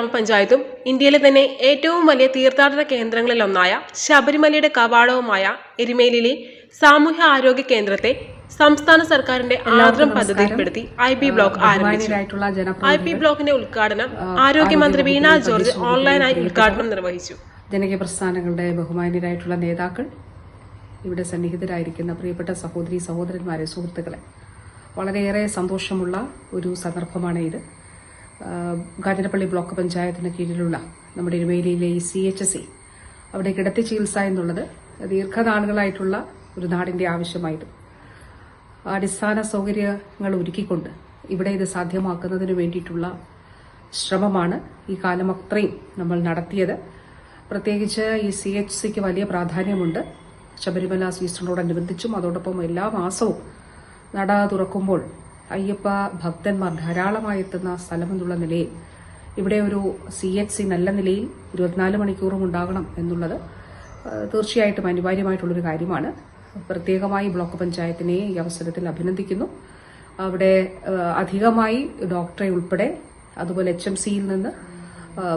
ഗ്രാമപഞ്ചായത്തും ഇന്ത്യയിലെ തന്നെ ഏറ്റവും വലിയ തീർത്ഥാടന കേന്ദ്രങ്ങളിലൊന്നായ ശബരിമലയുടെ കവാടവുമായ എരുമേലിയിലെ സാമൂഹ്യ ആരോഗ്യ കേന്ദ്രത്തെ സംസ്ഥാന സർക്കാരിന്റെ ആർദ്രം പദ്ധതിയിൽപ്പെടുത്തി ഐ പി ബ്ലോക്ക് ആരംഭിച്ചു. ഐ പി ബ്ലോക്കിന്റെ ഉദ്ഘാടനം ആരോഗ്യമന്ത്രി വീണ ജോർജ് ഓൺലൈനായി ഉദ്ഘാടനം നിർവഹിച്ചു. ജനകീയ പ്രസ്ഥാനങ്ങളുടെ ബഹുമാന്യരായിട്ടുള്ള നേതാക്കൾ ഇവിടെ സന്നിഹിതരായിരിക്കുന്ന പ്രിയപ്പെട്ട സഹോദരി സഹോദരന്മാരെ സുഹൃത്തുക്കളെ. വളരെയേറെ സന്തോഷമുള്ള ഒരു സന്ദർഭമാണ് ഇത് കാഞ്ഞിരപ്പള്ളി ബ്ലോക്ക് പഞ്ചായത്തിന് കീഴിലുള്ള നമ്മുടെ ഇരുമേലിയിലെ ഈ സി എച്ച് എസ് അവിടെ കിടത്തി ചികിത്സ എന്നുള്ളത് ദീർഘനാളുകളായിട്ടുള്ള ഒരു നാടിന്റെ ആവശ്യമായിരുന്നു. അടിസ്ഥാന സൗകര്യങ്ങൾ ഒരുക്കിക്കൊണ്ട് ഇവിടെ ഇത് സാധ്യമാക്കുന്നതിന് വേണ്ടിയിട്ടുള്ള ശ്രമമാണ് ഈ കാലം അത്രയും നമ്മൾ നടത്തിയത്. പ്രത്യേകിച്ച് ഈ സി എച്ച് സിക്ക് വലിയ പ്രാധാന്യമുണ്ട്. ശബരിമല സീസണോടനുബന്ധിച്ചും അതോടൊപ്പം എല്ലാ മാസവും നട തുറക്കുമ്പോൾ അയ്യപ്പ ഭക്തന്മാർ ധാരാളമായി എത്തുന്ന സ്ഥലമെന്നുള്ള നിലയിൽ ഇവിടെ ഒരു സി എച്ച് സി നല്ല നിലയിൽ ഇരുപത്തിനാല് മണിക്കൂറും ഉണ്ടാകണം എന്നുള്ളത് തീർച്ചയായിട്ടും അനിവാര്യമായിട്ടുള്ളൊരു കാര്യമാണ്. പ്രത്യേകമായി ബ്ലോക്ക് പഞ്ചായത്തിനെ ഈ അവസരത്തിൽ അഭിനന്ദിക്കുന്നു. അവിടെ അധികമായി ഡോക്ടറെ ഉൾപ്പെടെ അതുപോലെ എച്ച് എം സിയിൽ നിന്ന്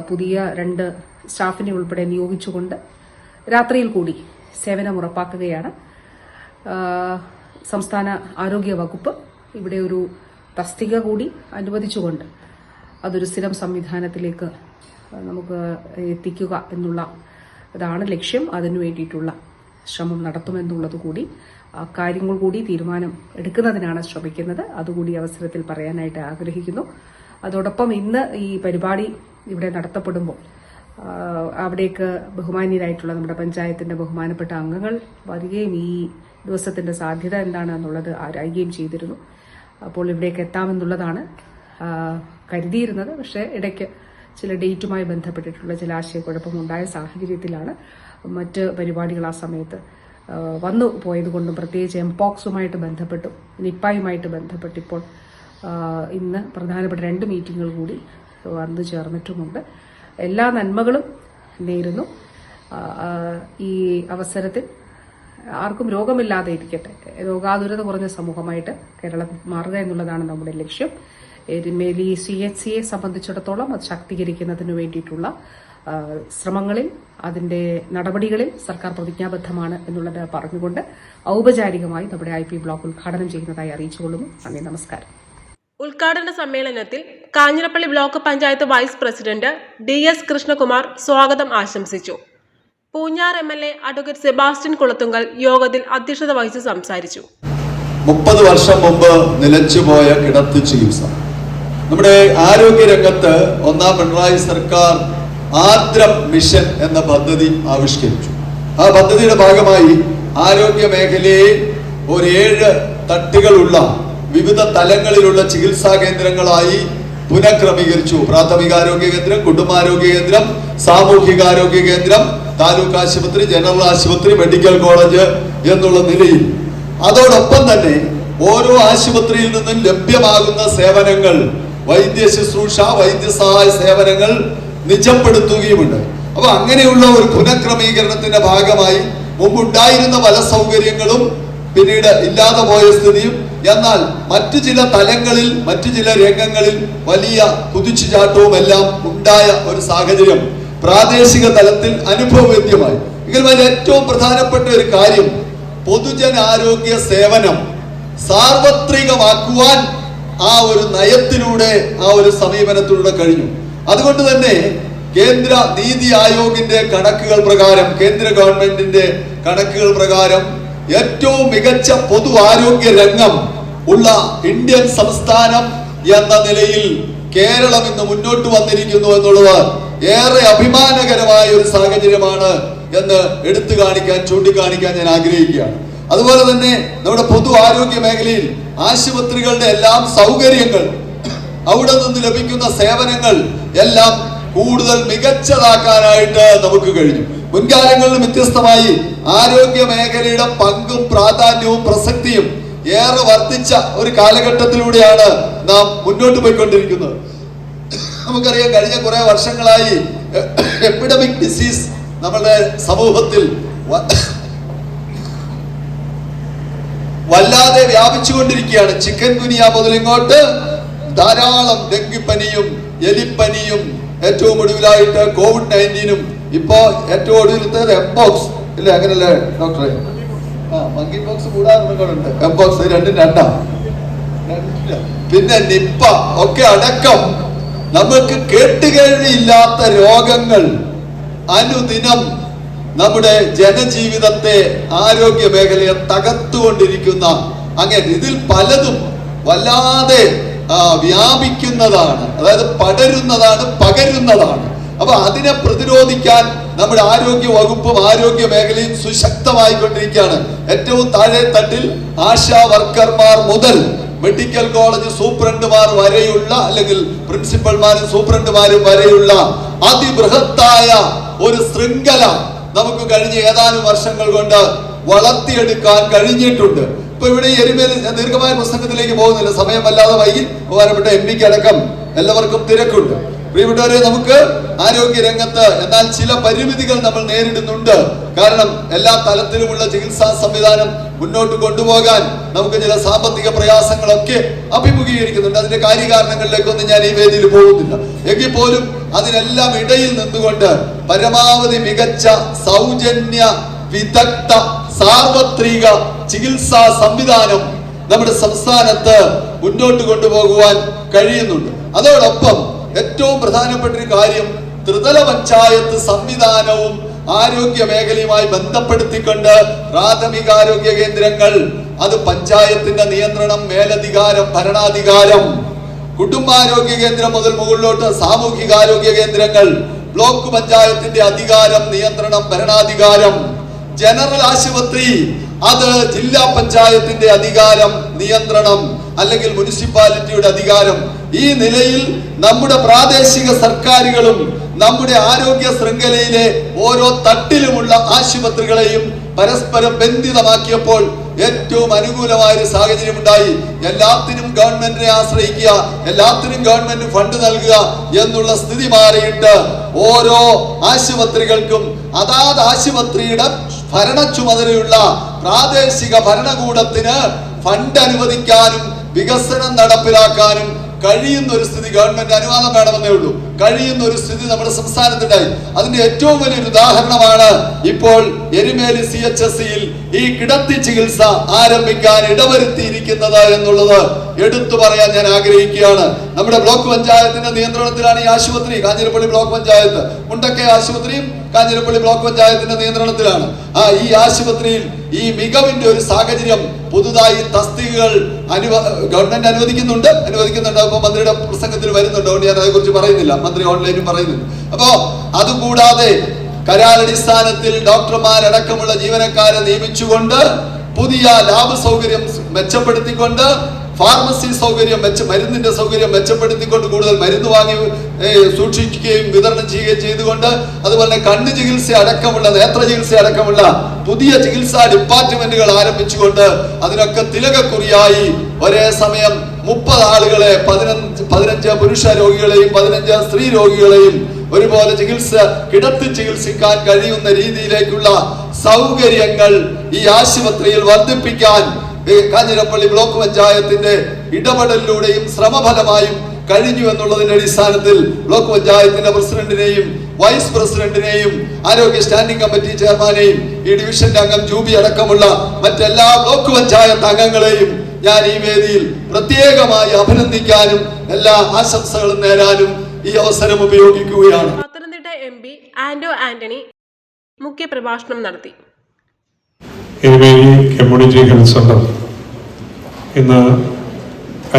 പുതിയ രണ്ട് സ്റ്റാഫിനെ ഉൾപ്പെടെ നിയോഗിച്ചുകൊണ്ട് രാത്രിയിൽ കൂടി സേവനം ഉറപ്പാക്കുകയാണ് സംസ്ഥാന ആരോഗ്യ വകുപ്പ് ഇവിടെ ഒരു തസ്തിക കൂടി അനുവദിച്ചുകൊണ്ട് അതൊരു സ്ഥിരം സംവിധാനത്തിലേക്ക് നമുക്ക് എത്തിക്കുക എന്നുള്ള അതാണ് ലക്ഷ്യം. അതിനു വേണ്ടിയിട്ടുള്ള ശ്രമം നടത്തുമെന്നുള്ളത് കൂടി കാര്യങ്ങൾ കൂടി തീരുമാനം എടുക്കുന്നതിനാണ് ശ്രമിക്കുന്നത്. അതുകൂടി അവസരത്തിൽ പറയാനായിട്ട് ആഗ്രഹിക്കുന്നു. അതോടൊപ്പം ഇന്ന് ഈ പരിപാടി ഇവിടെ നടത്തപ്പെടുമ്പോൾ അവിടേക്ക് ബഹുമാന്യരായിട്ടുള്ള നമ്മുടെ പഞ്ചായത്തിന്റെ ബഹുമാനപ്പെട്ട അംഗങ്ങൾ വരികയും ഈ ദിവസത്തിന്റെ സാധ്യത എന്താണെന്നുള്ളത് ആരായുകയും ചെയ്തിരുന്നു. അപ്പോൾ ഇവിടേക്ക് എത്താമെന്നുള്ളതാണ് കരുതിയിരുന്നത്. പക്ഷേ ഇടയ്ക്ക് ചില ഡേറ്റുമായി ബന്ധപ്പെട്ടിട്ടുള്ള ചില ആശയക്കുഴപ്പമുണ്ടായ സാഹചര്യത്തിലാണ് മറ്റ് പരിപാടികൾ ആ സമയത്ത് വന്നു പോയതുകൊണ്ടും പ്രത്യേകിച്ച് എംപോക്സുമായിട്ട് ബന്ധപ്പെട്ടു നിപ്പായുമായിട്ട് ബന്ധപ്പെട്ടിപ്പോൾ ഇപ്പോൾ ഇന്ന് പ്രധാനപ്പെട്ട രണ്ട് മീറ്റിങ്ങുകൾ കൂടി വന്നു ചേർന്നിട്ടുമുണ്ട്. എല്ലാ നന്മകളും നേരുന്നു. ഈ അവസരത്തിൽ ആർക്കും രോഗമില്ലാതെ ഇരിക്കട്ടെ. രോഗാതുരത കുറഞ്ഞ സമൂഹമായിട്ട് കേരളം മാറുക എന്നുള്ളതാണ് നമ്മുടെ ലക്ഷ്യം. എരുമേലി സി എച്ച് സിയെ സംബന്ധിച്ചിടത്തോളം അത് ശാക്തീകരിക്കുന്നതിന് വേണ്ടിയിട്ടുള്ള ശ്രമങ്ങളിൽ അതിന്റെ നടപടികളിൽ സർക്കാർ പ്രതിജ്ഞാബദ്ധമാണ് എന്നുള്ളത് പറഞ്ഞുകൊണ്ട് ഔപചാരികമായി നമ്മുടെ ഐ പി ബ്ലോക്ക് ഉദ്ഘാടനം ചെയ്യുന്നതായി അറിയിച്ചുകൊള്ളുന്നു. നന്ദി നമസ്കാരം. ഉദ്ഘാടന സമ്മേളനത്തിൽ Kanjirappally block panchayat vice president D S Krishnakumar സ്വാഗതം ആശംസിച്ചു. Poonjar M L A advocate Sebastian Kulathunkal യോഗത്തിൽ അധ്യക്ഷത വഹിച്ച് സംസാരിച്ചു. മുപ്പത് വർഷം മുമ്പ് നിലച്ചുപോയ കിടത്തി ചികിത്സ. നമ്മുടെ ആരോഗ്യരംഗത്ത് ഒന്നാം പിണറായി സർക്കാർ ആദ്രം മിഷൻ എന്ന പദ്ധതി ആവിഷ്കരിച്ചു. ആ പദ്ധതിയുടെ ഭാഗമായി ആരോഗ്യ മേഖലയെ ഒരു ഏഴ് തട്ടുകളുള്ള വിവിധ തലങ്ങളിലുള്ള ചികിത്സാ കേന്ദ്രങ്ങളായി പുനഃക്രമീകരിച്ചു. പ്രാഥമികാരോഗ്യ കേന്ദ്രം കുടുംബാരോഗ്യ കേന്ദ്രം സാമൂഹികാരോഗ്യ കേന്ദ്രം താലൂക്ക് ആശുപത്രി ജനറൽ ആശുപത്രി മെഡിക്കൽ കോളേജ് എന്നുള്ള നിലയിൽ. അതോടൊപ്പം തന്നെ ഓരോ ആശുപത്രിയിൽ നിന്നും ലഭ്യമാകുന്ന സേവനങ്ങൾ വൈദ്യ ശുശ്രൂഷ വൈദ്യസഹായ സേവനങ്ങൾ നിജപ്പെടുത്തുകയുമുണ്ട്. അപ്പൊ അങ്ങനെയുള്ള ഒരു പുനഃക്രമീകരണത്തിന്റെ ഭാഗമായി മുമ്പുണ്ടായിരുന്ന പല സൗകര്യങ്ങളും പിന്നീട് ഇല്ലാതെ പോയ സ്ഥിതിയും എന്നാൽ മറ്റു ചില തലങ്ങളിൽ മറ്റു ചില രംഗങ്ങളിൽ വലിയ കുതിച്ചുചാട്ടവും എല്ലാം ഉണ്ടായ ഒരു സാഹചര്യം പ്രാദേശിക തലത്തിൽ അനുഭവവേദ്യമായി. എങ്കിലും അതിൽ ഏറ്റവും പ്രധാനപ്പെട്ട ഒരു കാര്യം പൊതുജനാരോഗ്യ സേവനം സാർവത്രികമാക്കുവാൻ ആ ഒരു നയത്തിലൂടെ ആ ഒരു സമീപനത്തിലൂടെ കഴിഞ്ഞു. അതുകൊണ്ട് തന്നെ കേന്ദ്ര നീതി ആയോഗിന്റെ കണക്കുകൾ പ്രകാരം കേന്ദ്ര ഗവൺമെന്റിന്റെ കണക്കുകൾ പ്രകാരം ഏറ്റവും മികച്ച പൊതു ആരോഗ്യ രംഗം ഉള്ള ഇന്ത്യൻ സംസ്ഥാനം എന്ന നിലയിൽ കേരളം ഇന്ന് മുന്നോട്ട് വന്നിരിക്കുന്നു എന്നുള്ളത് ഏറെ അഭിമാനകരമായ ഒരു സാഹചര്യമാണ് എന്ന് എടുത്തു കാണിക്കാൻ ചൂണ്ടിക്കാണിക്കാൻ ഞാൻ ആഗ്രഹിക്കുകയാണ്. അതുപോലെ തന്നെ നമ്മുടെ പൊതു ആരോഗ്യ മേഖലയിൽ ആശുപത്രികളുടെ എല്ലാം സൗകര്യങ്ങൾ അവിടെ നിന്ന് ലഭിക്കുന്ന സേവനങ്ങൾ എല്ലാം കൂടുതൽ മികച്ചതാക്കാനായിട്ട് നമുക്ക് കഴിഞ്ഞു. മുൻകാലങ്ങളിൽ വ്യത്യസ്തമായി ആരോഗ്യ മേഖലയുടെ പങ്കും പ്രാധാന്യവും പ്രസക്തിയും ഏറെ വർദ്ധിച്ച ഒരു കാലഘട്ടത്തിലൂടെയാണ് നാം മുന്നോട്ട് പോയിക്കൊണ്ടിരിക്കുന്നത്. നമുക്കറിയാം കഴിഞ്ഞ കുറെ വർഷങ്ങളായി എപ്പിഡമിക് ഡിസീസ് നമ്മുടെ സമൂഹത്തിൽ വല്ലാതെ വ്യാപിച്ചുകൊണ്ടിരിക്കുകയാണ്. ചിക്കൻ ഗുനിയ മുതലിങ്ങോട്ട് ധാരാളം ഡെങ്കിപ്പനിയും എലിപ്പനിയും ഏറ്റവും ഒടുവിലായിട്ട് കോവിഡ് നയന്റീനും ഇപ്പോ ഏറ്റവും ഒടുവിലത്തെ എംബോക്സ് ഇല്ല അങ്ങനല്ലേ ഡോക്ടറെ ആ മങ്കി ബോക്സ് കൂടാറുണ്ട് എംബോക്സ് രണ്ടും രണ്ടാ? പിന്നെ നിപ്പ ഒക്കെ അടക്കം. നമുക്ക് കേട്ടുകേഴ്വിയില്ലാത്ത രോഗങ്ങൾ അനുദിനം നമ്മുടെ ജനജീവിതത്തെ ആരോഗ്യ മേഖലയെ തകർത്തുകൊണ്ടിരിക്കുന്ന അങ്ങനെ ഇതിൽ പലതും വല്ലാതെ വ്യാപിക്കുന്നതാണ്. അതായത് പടരുന്നതാണ് പകരുന്നതാണ്. അപ്പൊ അതിനെ പ്രതിരോധിക്കാൻ നമ്മുടെ ആരോഗ്യ വകുപ്പും ആരോഗ്യ മേഖലയും സുശക്തമായിക്കൊണ്ടിരിക്കുകയാണ്. ഏറ്റവും താഴെ തട്ടിൽ ആശാ വർക്കർമാർ മുതൽ മെഡിക്കൽ കോളേജ് സൂപ്രണ്ടുമാർ വരെയുള്ള അല്ലെങ്കിൽ പ്രിൻസിപ്പൽമാരും സൂപ്രണ്ടുമാരും വരെയുള്ള അതിബൃഹത്തായ ഒരു ശൃംഖല നമുക്ക് കഴിഞ്ഞ ഏതാനും വർഷങ്ങൾ കൊണ്ട് വളർത്തിയെടുക്കാൻ കഴിഞ്ഞിട്ടുണ്ട്. ഇപ്പൊ ഇവിടെ ഞാൻ ദീർഘമായ പുസ്തകത്തിലേക്ക് പോകുന്നില്ല. സമയമല്ലാതെ വൈകി. ബഹുമാനപ്പെട്ട എം പിക്ക് അടക്കം എല്ലാവർക്കും തിരക്കുണ്ട്. പ്രിയപ്പെട്ടവരെ നമുക്ക് ആരോഗ്യ രംഗത്ത് എന്നാൽ ചില പരിമിതികൾ നമ്മൾ നേരിടുന്നുണ്ട്. കാരണം എല്ലാ തലത്തിലുമുള്ള ചികിത്സാ സംവിധാനം മുന്നോട്ട് കൊണ്ടുപോകാൻ നമുക്ക് ചില സാമ്പത്തിക പ്രയാസങ്ങളൊക്കെ അഭിമുഖീകരിക്കുന്നുണ്ട്. അതിന്റെ കാര്യകാരണങ്ങളിലേക്കൊന്നും ഞാൻ ഈ വേദിയിൽ പോകുന്നില്ല. എങ്കിൽ പോലും അതിനെല്ലാം ഇടയിൽ നിന്നുകൊണ്ട് പരമാവധി മികച്ച സൗജന്യ വിദഗ്ധ സാർവത്രിക ചികിത്സാ സംവിധാനം നമ്മുടെ സംസ്ഥാനത്ത് മുന്നോട്ട് കൊണ്ടുപോകുവാൻ കഴിയുന്നുണ്ട്. അതോടൊപ്പം ഏറ്റവും പ്രധാനപ്പെട്ട ഒരു കാര്യം ത്രിതല പഞ്ചായത്ത് സംവിധാനവും ആരോഗ്യ മേഖലയുമായി ബന്ധപ്പെടുത്തിക്കൊണ്ട് പ്രാഥമിക ആരോഗ്യ കേന്ദ്രങ്ങൾ അത് പഞ്ചായത്തിന്റെ നിയന്ത്രണം മേലധികാരം ഭരണാധികാരം കുടുംബാരോഗ്യ കേന്ദ്രം മുതൽ മുകളിലോട്ട് സാമൂഹിക ആരോഗ്യ കേന്ദ്രങ്ങൾ ബ്ലോക്ക് പഞ്ചായത്തിന്റെ അധികാരം നിയന്ത്രണം ഭരണാധികാരം ജനറൽ ആശുപത്രി അത് ജില്ലാ പഞ്ചായത്തിന്റെ അധികാരം നിയന്ത്രണം അല്ലെങ്കിൽ മുനിസിപ്പാലിറ്റിയുടെ അധികാരം ഈ നിലയിൽ നമ്മുടെ പ്രാദേശിക സർക്കാരുകളും നമ്മുടെ ആരോഗ്യ ശൃംഖലയിലെ ഓരോ തട്ടിലുമുള്ള ആശുപത്രികളെയും പരസ്പരം ബന്ധിതമാക്കിയപ്പോൾ ഏറ്റവും അനുകൂലമായ ഒരു സാഹചര്യം ഉണ്ടായി എല്ലാത്തിനും ഗവൺമെന്റിനെ ആശ്രയിക്കുക എല്ലാത്തിനും ഗവൺമെന്റ് ഫണ്ട് നൽകുക എന്നുള്ള സ്ഥിതി മാറിയിട്ട് ഓരോ ആശുപത്രികൾക്കും അതാത് ആശുപത്രിയുടെ ഭരണ ചുമതലയുള്ള പ്രാദേശിക ഭരണകൂടത്തിന് ഫണ്ട് അനുവദിക്കാനും വികസനം നടപ്പിലാക്കാനും കഴിയുന്ന ഒരു സ്ഥിതി ഗവൺമെന്റ് അനുവാദം വേണമെന്നേ ഉള്ളൂ. കഴിയുന്ന ഒരു സ്ഥിതി നമ്മുടെ സംസ്ഥാനത്തുണ്ടായി. അതിന്റെ ഏറ്റവും വലിയൊരു ഉദാഹരണമാണ് ഇപ്പോൾ എരുമേലി സി എച്ച് എസ് സിയിൽ ഈ കിടത്തി ചികിത്സ ആരംഭിക്കാൻ ഇടവരുത്തിയിരിക്കുന്നത് എന്നുള്ളത് എടുത്തു പറയാൻ ഞാൻ ആഗ്രഹിക്കുകയാണ്. നമ്മുടെ ബ്ലോക്ക് പഞ്ചായത്തിന്റെ നിയന്ത്രണത്തിലാണ് ഈ ആശുപത്രി. കാഞ്ഞിരപ്പള്ളി ബ്ലോക്ക് പഞ്ചായത്ത്. മുണ്ടക്കൈ ആശുപത്രിയും കാഞ്ഞിരപ്പള്ളി ബ്ലോക്ക് പഞ്ചായത്തിന്റെ നിയന്ത്രണത്തിലാണ്. ആ ഈ ആശുപത്രിയിൽ ഈ മികവിന്റെ ഒരു സാഹചര്യം പുതുതായി തസ്തികകൾ അനുവ ഗവൺമെന്റ് അനുവദിക്കുന്നുണ്ട്. അനുവദിക്കുന്നുണ്ട്. അപ്പൊ മന്ത്രിയുടെ പ്രസംഗത്തിൽ വരുന്നുണ്ട്. അതുകൊണ്ട് ഞാൻ അതേക്കുറിച്ച് പറയുന്നില്ല. മന്ത്രി ഓൺലൈനിൽ പറയുന്നുണ്ട്. അപ്പോ അതുകൂടാതെ കരാറടിസ്ഥാനത്തിൽ ഡോക്ടർമാരടക്കമുള്ള ജീവനക്കാരെ നിയമിച്ചുകൊണ്ട് പുതിയ ലാബ് സൗകര്യം മെച്ചപ്പെടുത്തിക്കൊണ്ട് ഫാർമസി സൗകര്യം മെച്ച മരുന്നിന്റെ സൗകര്യം മെച്ചപ്പെടുത്തിക്കൊണ്ട് കൂടുതൽ മരുന്ന് വാങ്ങി സൂക്ഷിക്കുകയും വിതരണം ചെയ്യുകയും ചെയ്തുകൊണ്ട് അതുപോലെ കണ്ണ് ചികിത്സ അടക്കമുള്ള നേത്ര ചികിത്സ അടക്കമുള്ള പുതിയ ചികിത്സാ ഡിപ്പാർട്ട്മെന്റുകൾ ആരംഭിച്ചുകൊണ്ട് അതിനൊക്കെ തിലകക്കുറിയായി ഒരേ സമയം മുപ്പത് ആളുകളെ പതിനഞ്ച് പതിനഞ്ച് പുരുഷ രോഗികളെയും പതിനഞ്ച് സ്ത്രീ രോഗികളെയും ഒരുപോലെ ചികിത്സ കിടത്തി ചികിത്സിക്കാൻ കഴിയുന്ന രീതിയിലേക്കുള്ള സൗകര്യങ്ങൾ ഈ ആശുപത്രിയിൽ വർദ്ധിപ്പിക്കാൻ കാഞ്ഞിരപ്പള്ളി ബ്ലോക്ക് പഞ്ചായത്തിന്റെ ഇടപെടലിലൂടെയും ശ്രമഫലമായും കഴിഞ്ഞു എന്നുള്ളതിന്റെ അടിസ്ഥാനത്തിൽ ബ്ലോക്ക് പഞ്ചായത്തിന്റെ പ്രസിഡന്റിനെയും വൈസ് പ്രസിഡന്റിനെയും ആരോഗ്യ സ്റ്റാൻഡിംഗ് കമ്മിറ്റി ചെയർമാനെയും ഈ ഡിവിഷന്റെ അംഗം ജൂബി അടക്കമുള്ള മറ്റെല്ലാ ബ്ലോക്ക് പഞ്ചായത്ത് അംഗങ്ങളെയും ഞാൻ ഈ വേദിയിൽ പ്രത്യേകമായി അഭിനന്ദിക്കാനും എല്ലാ ആശംസകളും നേരാനും ഈ അവസരം ഉപയോഗിക്കുകയാണ്. പത്തനംതിട്ട എം പി ആന്റോ ആന്റണി മുഖ്യപ്രഭാഷണം നടത്തി. എരുമേലി കമ്മ്യൂണിറ്റി ഹെൽത്ത് സെന്റർ ഇന്ന്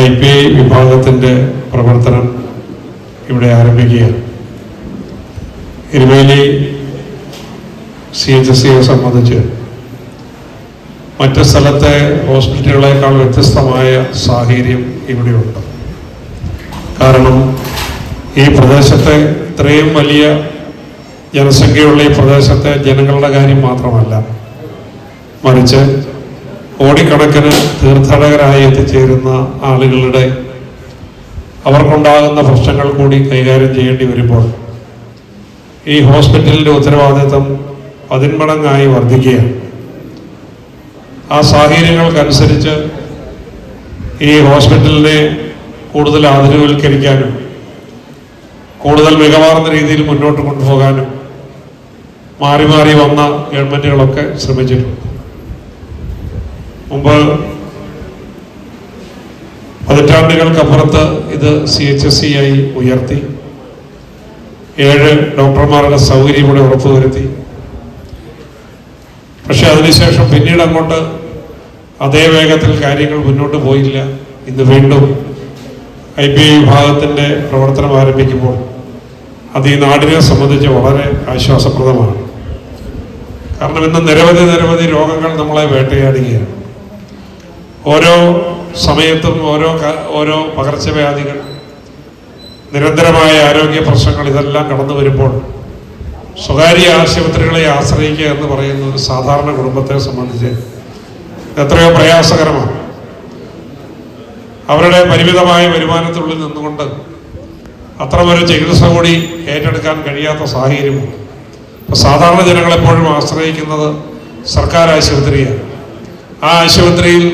ഐ പി ഐ വിഭാഗത്തിന്റെ പ്രവർത്തനം ഇവിടെ ആരംഭിക്കുകയാണ്. എരുമേലി സി എച്ച് എസ് സിയെ സംബന്ധിച്ച് മറ്റ് സ്ഥലത്തെ ഹോസ്പിറ്റലുകളെക്കാൾ വ്യത്യസ്തമായ സാഹചര്യം ഇവിടെയുണ്ട്. കാരണം ഈ പ്രദേശത്തെ ഇത്രയും വലിയ ജനസംഖ്യയുള്ള ഈ പ്രദേശത്തെ ജനങ്ങളുടെ കാര്യം മാത്രമല്ല. മറിച്ച് കോടിക്കണക്കിന് തീർത്ഥാടകരായി എത്തിച്ചേരുന്ന ആളുകളുടെ അവർക്കുണ്ടാകുന്ന പ്രശ്നങ്ങൾ കൂടി കൈകാര്യം ചെയ്യേണ്ടി വരുമ്പോൾ ഈ ഹോസ്പിറ്റലിന്റെ ഉത്തരവാദിത്വം പതിന്മടങ്ങായി വർദ്ധിക്കുകയാണ്. ആ സാഹചര്യങ്ങൾക്കനുസരിച്ച് ഈ ഹോസ്പിറ്റലിനെ കൂടുതൽ ആധുനികവൽക്കരിക്കാനും കൂടുതൽ മികവാർന്ന രീതിയിൽ മുന്നോട്ട് കൊണ്ടുപോകാനും മാറി മാറി വന്ന ഗവൺമെന്റുകളൊക്കെ ശ്രമിച്ചിട്ടുണ്ട്. മുമ്പ് പതിറ്റാണ്ടുകൾക്കപ്പുറത്ത് ഇത് സി എച്ച് എസ് സി ആയി ഉയർത്തി. ഏഴ് ഡോക്ടർമാരുടെ സൗകര്യം ഇവിടെ ഉറപ്പുവരുത്തി. പക്ഷെ അതിനുശേഷം പിന്നീട് അങ്ങോട്ട് അതേ വേഗത്തിൽ കാര്യങ്ങൾ മുന്നോട്ട് പോയില്ല. ഇന്ന് വീണ്ടും ഐ പി ഐ വിഭാഗത്തിന്റെ പ്രവർത്തനം ആരംഭിക്കുമ്പോൾ അത് ഈ നാടിനെ സംബന്ധിച്ച് വളരെ ആശ്വാസപ്രദമാണ്. കാരണം ഇന്ന് നിരവധി നിരവധി രോഗങ്ങൾ നമ്മളെ വേട്ടയാടുകയാണ്. ഓരോ സമയത്തും ഓരോ ഓരോ പകർച്ചവ്യാധികൾ നിരന്തരമായ ആരോഗ്യ പ്രശ്നങ്ങൾ ഇതെല്ലാം കടന്നു വരുമ്പോൾ സ്വകാര്യ ആശുപത്രികളെ ആശ്രയിക്കുക എന്ന് പറയുന്ന ഒരു സാധാരണ കുടുംബത്തെ സംബന്ധിച്ച് എത്രയോ പ്രയാസകരമാണ്. അവരുടെ പരിമിതമായ വരുമാനത്തിനുള്ളിൽ നിന്നുകൊണ്ട് അത്രമൊരു ചികിത്സ കൂടി ഏറ്റെടുക്കാൻ കഴിയാത്ത സാഹചര്യമുണ്ട് അപ്പോൾ സാധാരണ ജനങ്ങളെപ്പോഴും ആശ്രയിക്കുന്നത് സർക്കാർ ആശുപത്രിയാണ്. ആ ആശുപത്രിയിൽ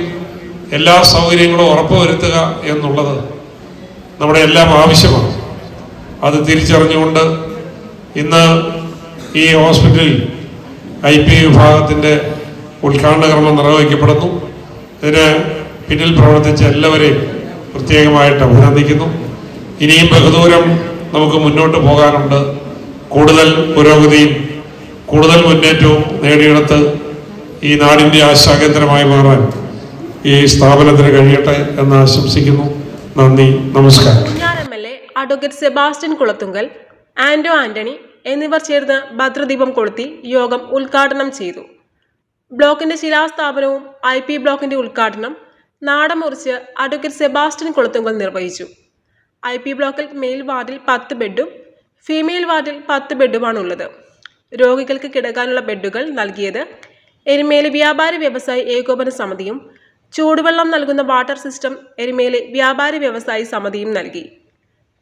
എല്ലാ സൗകര്യങ്ങളും ഉറപ്പുവരുത്തുക എന്നുള്ളത് നമ്മുടെ എല്ലാം ആവശ്യമാണ്. അത് തിരിച്ചറിഞ്ഞുകൊണ്ട് ഇന്ന് ഈ ഹോസ്പിറ്റലിൽ ഐ പി വിഭാഗത്തിന്റെ ഉദ്ഘാടന കർമ്മം നിർവഹിക്കപ്പെടുന്നു. ഇതിന് പിന്നിൽ പ്രവർത്തിച്ച എല്ലാവരെയും പ്രത്യേകമായിട്ട് അഭിനന്ദിക്കുന്നു. ഇനിയും ബഹുദൂരം നമുക്ക് മുന്നോട്ട് പോകാനുണ്ട്. കൂടുതൽ പുരോഗതിയും കൂടുതൽ മുന്നേറ്റവും നേടിയെടുത്ത് ഈ നാടിന്റെ ആശാകേന്ദ്രമായി മാറാൻ ഈ സ്ഥാപനത്തിന് കഴിയട്ടെ എന്ന് ആശംസിക്കുന്നു. നന്ദി നമസ്കാരം. അഡ്വക്കേറ്റ് സെബാസ്റ്റ്യൻ കുളത്തുങ്കൽ ആന്റോ ആന്റണി എന്നിവർ ചേർന്ന് ഭദ്രദീപം കൊളുത്തി യോഗം ഉദ്ഘാടനം ചെയ്തു. ബ്ലോക്കിന്റെ ശിലാസ്ഥാപനവും ഐ പി ബ്ലോക്കിന്റെ ഉദ്ഘാടനം നാടമുറിച്ച് അഡ്വക്കേറ്റ് സെബാസ്റ്റ്യൻ കൊളുത്തുങ്കൽ നിർവഹിച്ചു. ഐ പി ബ്ലോക്കിൽ മെയിൽ വാർഡിൽ പത്ത് ബെഡും ഫീമെയിൽ വാർഡിൽ പത്ത് ബെഡുമാണുള്ളത്. രോഗികൾക്ക് കിടക്കാനുള്ള ബെഡുകൾ നൽകിയത് എരുമേലി വ്യാപാരി വ്യവസായി ഏകോപന സമിതിയും ചൂടുവെള്ളം നൽകുന്ന വാട്ടർ സിസ്റ്റം എരുമേലി വ്യാപാരി വ്യവസായി സമിതിയും നൽകി.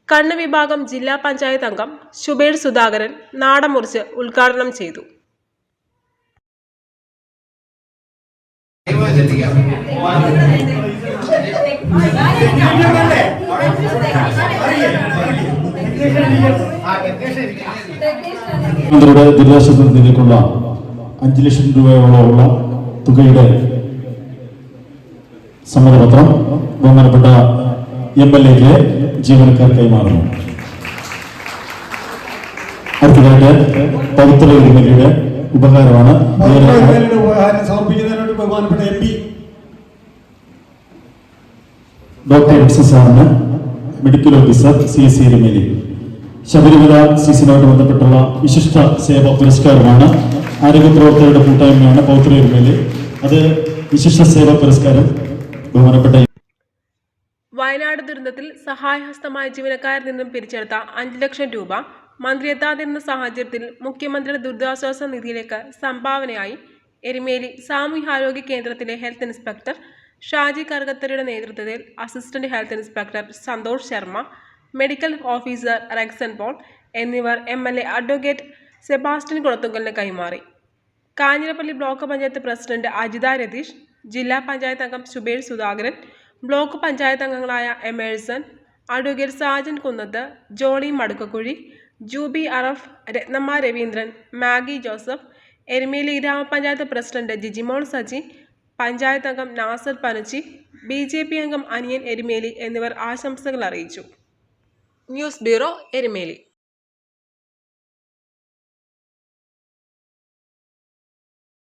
കണ്ണ് വിഭാഗം ജില്ലാ പഞ്ചായത്ത് അംഗം ശുബേർ സുധാകരൻ നാടമുറിച്ച് ഉദ്ഘാടനം ചെയ്തു. ദുരിതാശ്വാസ ലക്ഷം രൂപയോളമുള്ള തുകയുടെ സമ്മതപത്രം ബഹുമാനപ്പെട്ട എം എൽ എക്ക് ജീവനക്കാർ കൈമാറുന്നു. അടുത്തതായിട്ട് പവിത്ര എരുമലിയുടെ ഉപകാരമാണ് ഡോക്ടർ എം സി സാറിന് medical officer C S C Erumeli. Sabarimala സീസണുമായിട്ട് ബന്ധപ്പെട്ടുള്ള വിശിഷ്ട സേവ പുരസ്കാരമാണ് ആരോഗ്യ പ്രവർത്തകരുടെ കൂട്ടായ്മയാണ് പൗത്ര എരുമേലി അത് വിശിഷ്ട സേവ പുരസ്കാരം ബഹുമാനപ്പെട്ട വയനാട് ദുരന്തത്തിൽ സഹായഹസ്തമായ ജീവനക്കാരിൽ നിന്നും പിരിച്ചെടുത്ത അഞ്ച് ലക്ഷം രൂപ മന്ത്രി എത്താതിരുന്ന സാഹചര്യത്തിൽ മുഖ്യമന്ത്രിയുടെ ദുരിതാശ്വാസ നിധിയിലേക്ക് സംഭാവനയായി എരുമേലി സാമൂഹ്യാരോഗ്യ കേന്ദ്രത്തിലെ ഹെൽത്ത് ഇൻസ്പെക്ടർ ഷാജി കർഗത്തരയുടെ നേതൃത്വത്തിൽ assistant health inspector Santhosh Sharma medical officer Rexon Paul എന്നിവർ M L A advocate Sebastian കുളത്തുങ്കലിന് കൈമാറി. കാഞ്ഞിരപ്പള്ളി ബ്ലോക്ക് പഞ്ചായത്ത് പ്രസിഡന്റ് അജിത രതീഷ് ജില്ലാ പഞ്ചായത്ത് അംഗം സുബേർ സുധാകരൻ ബ്ലോക്ക് പഞ്ചായത്ത് അംഗങ്ങളായ Emerson advocate Sajan Kunnath Jolly Madukkakuzhi Jubi Araf Rathnamma Raveendran Maggi Joseph Erumeli ഗ്രാമപഞ്ചായത്ത് പ്രസിഡന്റ് ജിജിമോൾ സജി പഞ്ചായത്ത് അംഗം Nasser Panachi B J P അംഗം അനിയൻ എരുമേലി എന്നിവർ ആശംസകൾ അറിയിച്ചു. News bureau Erumeli.